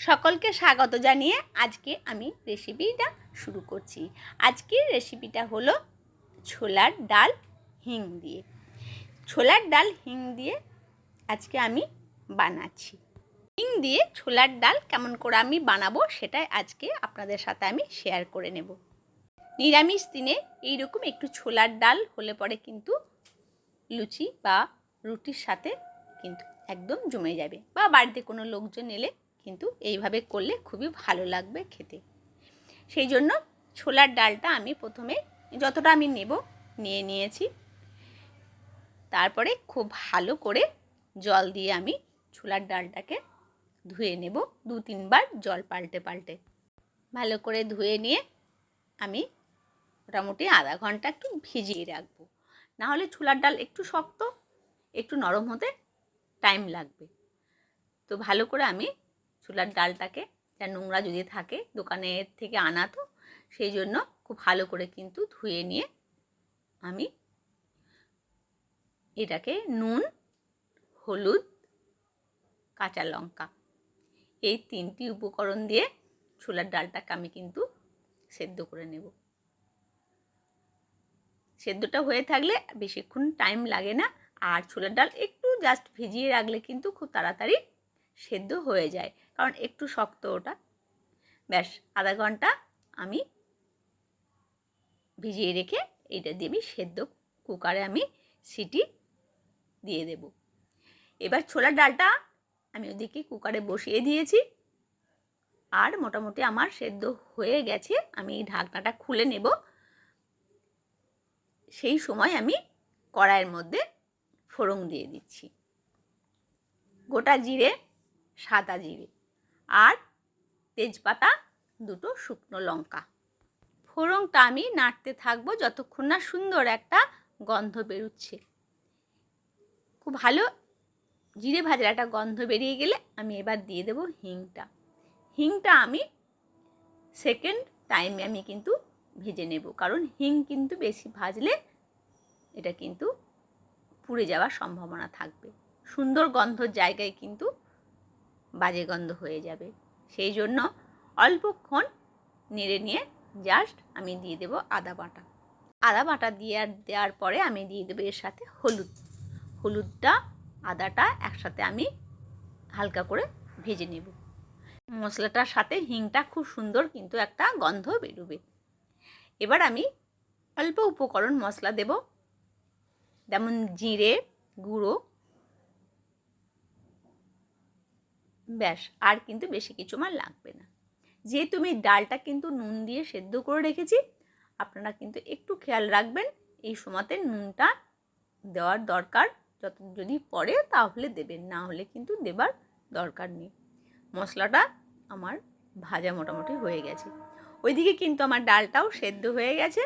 সকলকে স্বাগত জানিয়ে আজকে আমি রেসিপিটা শুরু করছি। আজকের রেসিপিটা হলো ছোলার ডাল হিং দিয়ে। ছোলার ডাল হিং দিয়ে আজকে আমি বানাচ্ছি। হিং দিয়ে ছোলার ডাল কেমন করে আমি বানাবো সেটাই আজকে আপনাদের সাথে আমি শেয়ার করে নেব। নিরামিষ দিনে এইরকম একটু ছোলার ডাল হলে পরে কিন্তু লুচি বা রুটির সাথে কিন্তু একদম জমে যাবে বা বাড়িতে কোনো লোকজন এলে কিন্তু এইভাবে করলে খুবই ভালো লাগবে খেতে। সেই জন্য ছোলার ডালটা আমি প্রথমে যতটা আমি নেব নিয়ে নিয়েছি। তারপরে খুব ভালো করে জল দিয়ে আমি ছোলার ডালটাকে ধুয়ে নেব দু তিনবার জল পাল্টে পাল্টে। ভালো করে ধুয়ে নিয়ে আমি মোটামুটি আধা ঘণ্টা একটু ভিজিয়ে রাখব। নাহলে ছোলার ডাল একটু শক্ত, একটু নরম হতে টাইম লাগবে। তো ভালো করে আমি ছোলার ডালটাকে, যা নোংরা যদি থাকে দোকানের থেকে আনা তো, সেই জন্য খুব ভালো করে কিন্তু ধুয়ে নিয়ে আমি এটাকে নুন, হলুদ, কাঁচা লঙ্কা এই তিনটি উপকরণ দিয়ে ছোলার ডালটাকে আমি কিন্তু সেদ্ধ করে নেব। সেদ্ধটা হয়ে থাকলে বেশিক্ষণ টাইম লাগে না, আর ছোলার ডাল একটু জাস্ট ভিজিয়ে রাখলে কিন্তু খুব তাড়াতাড়ি সেদ্ধ হয়ে যায়। কারণ একটু শক্ত ওটা। ব্যাস, আধা ঘণ্টা আমি ভিজিয়ে রেখে এইটা দিয়ে আমি সেদ্ধ কুকারে আমি সিটি দিয়ে দেব। এবার ছোলার ডালটা আমি ওদিকে কুকারে বসিয়ে দিয়েছি। আর মোটামুটি আমার সেদ্ধ হয়ে গেছে। আমি ঢাকনাটা খুলে নেব। সেই সময় আমি কড়াইয়ের মধ্যে ফোড়ন দিয়ে দিচ্ছি। গোটা জিরে সাদা জিরে আর তেজপাতা, দুটো শুকনো লঙ্কা। ফোড়নটা আমি নাড়তে থাকব যতক্ষণ না সুন্দর একটা গন্ধ বেরোচ্ছে। খুব ভালো জিরে ভাজার একটা গন্ধ বেরিয়ে গেলে আমি এবার দিয়ে দেবো হিংটা। হিংটা আমি সেকেন্ড টাইমে আমি কিন্তু ভেজে নেব, কারণ হিং কিন্তু বেশি ভাজলে এটা কিন্তু পুড়ে যাওয়ার সম্ভাবনা থাকবে। সুন্দর গন্ধর জায়গায় কিন্তু বাজে গন্ধ হয়ে যাবে। সেই জন্য অল্পক্ষণ নেড়ে নিয়ে জাস্ট আমি দিয়ে দেবো আদা বাটা। আদা বাটা দিয়ে দেওয়ার পরে আমি দিয়ে দেবো এর সাথে হলুদ। হলুদটা, আদাটা একসাথে আমি হালকা করে ভেজে নেব। মশলাটার সাথে হিংটা খুব সুন্দর কিন্তু একটা গন্ধ বেরোবে। এবার আমি অল্প উপকরণ মশলা দেব। যেমন জিরে গুঁড়ো ব্যাস, আর কিন্তু বেশি কিছু আমার লাগবে না। যেহেতু আমি ডালটা কিন্তু নুন দিয়ে সেদ্ধ করে রেখেছি, আপনারা কিন্তু একটু খেয়াল রাখবেন, এই সময়তে নুনটা দেওয়ার দরকার, যত যদি পড়ে তাহলে দেবেন, না হলে কিন্তু দেবার দরকার নেই। মশলাটা আমার ভাজা মোটামুটি হয়ে গেছে। ওইদিকে কিন্তু আমার ডালটাও সেদ্ধ হয়ে গেছে,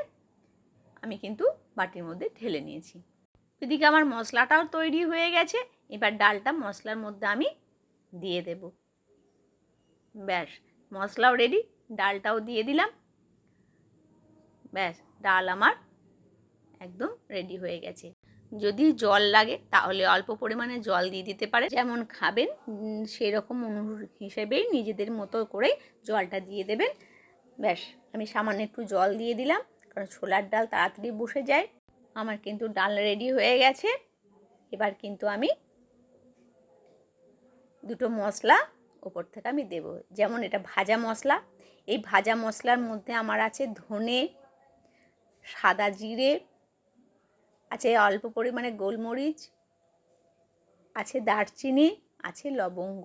আমি কিন্তু বাটির মধ্যে ঢেলে নিয়েছি। ওইদিকে আমার মশলাটাও তৈরি হয়ে গেছে, এবার ডালটা মশলার মধ্যে আমি দিয়ে দেব। ব্যাস, মশলাও রেডি ডালটাও দিয়ে দিলাম। ব্যাস, ডাল আমার একদম রেডি হয়ে গেছে। যদি জল লাগে, তাহলে অল্প পরিমাণে জল দিয়ে দিতে পারে। যেমন খাবেন সেই রকম হিসেবেই নিজেদের মতো করে জলটা দিয়ে দেবেন। ব্যাস, আমি সামান্য একটু জল দিয়ে দিলাম, কারণ ছোলার ডাল তাড়াতাড়ি বসে যায়। আমার কিন্তু ডাল রেডি হয়ে গেছে। এবার কিন্তু আমি দুটো মশলা ওপর থেকে আমি দেব। যেমন এটা ভাজা মশলা, এই ভাজা মশলার মধ্যে আমার আছে ধনে, সাদা জিরে, আছে অল্প পরিমাণে গোলমরিচ, আছে দারচিনি, আছে লবঙ্গ।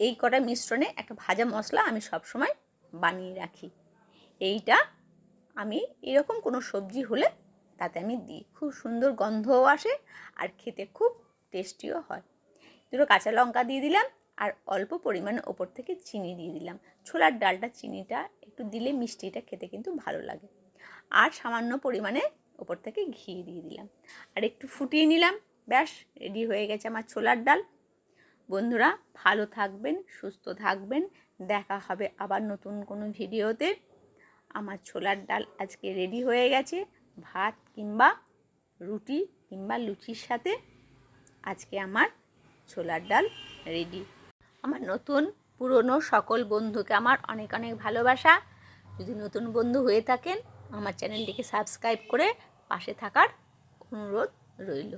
এই কটা মিশ্রণে একটা ভাজা মশলা আমি সবসময় বানিয়ে রাখি। এইটা আমি এরকম কোনো সবজি হলে তাতে আমি দিই। খুব সুন্দর গন্ধও আসে আর খেতে খুব টেস্টিও হয়। দুটো কাঁচা লঙ্কা দিয়ে দিলাম আর অল্প পরিমাণে ওপর থেকে চিনি দিয়ে দিলাম। ছোলার ডালটা চিনিটা একটু দিলে মিষ্টিটা খেতে কিন্তু ভালো লাগে। আর সামান্য পরিমাণে ওপর থেকে ঘি দিয়ে দিলাম। আর একটু ফুটিয়ে নিলাম। ব্যাস, রেডি হয়ে গেছে আমার ছোলার ডাল। বন্ধুরা, ভালো থাকবেন, সুস্থ থাকবেন। দেখা হবে আবার নতুন কোনো ভিডিওতে। আমার ছোলার ডাল আজকে রেডি হয়ে গেছে। ভাত কিংবা রুটি কিংবা লুচির সাথে আজকে আমার ছোলার ডাল রেডি আমার নতুন, পুরনো সকল বন্ধুকে আমার অনেক অনেক ভালোবাসা। যদি নতুন বন্ধু হয়ে থাকেন, আমার চ্যানেলটিকে সাবস্ক্রাইব করে পাশে থাকার অনুরোধ রইল।